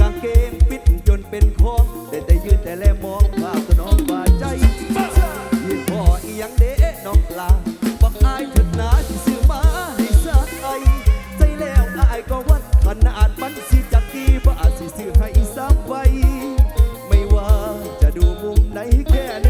กางเกงปิดจนเป็นคองแต่แต่ยืนแต่แลมองภาพสนองบาดใจพ่ออียังเด้น้องลาบักอายเถิดนาสือมาให้ไอใจแล้วอายก็วัดขนาดมันสิจัดดีบ่าจสิซื้อให้ซ้ำไว้ไม่ว่าจะดูมุมไหนแค่ไหน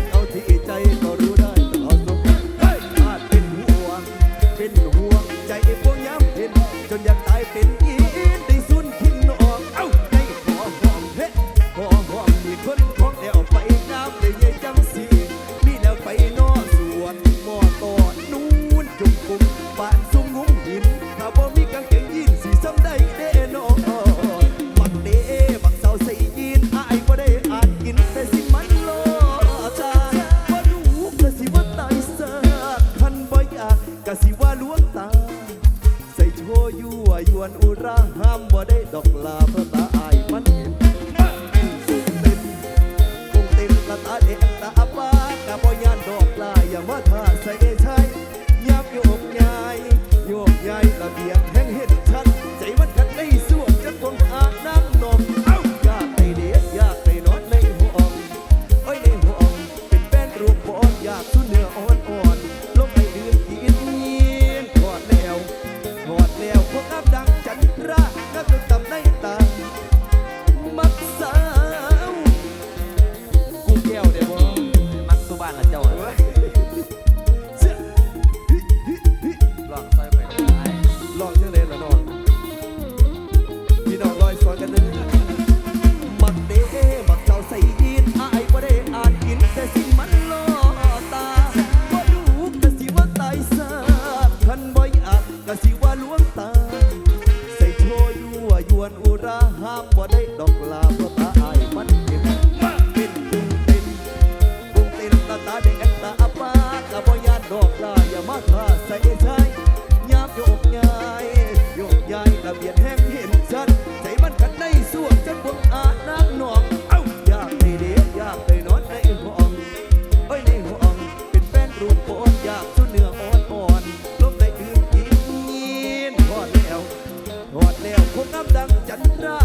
made of love. ราห้ามว่าได้ดอกลาเพราะตาอายมันเก็บติดบุ้งติดบุ้งติดตาตาเด้งตาอาปากะบ่ยานดอกลาอย่ามาท่าใส่ใจยามโยกย้ายโยกย้ายตะเบียดแห้งเห็นชัดใจมันกันในส่วนจนบุญอานักหนอง คนน้ำดังจันทรา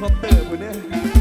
คอปเตอร์คุณเนี่ย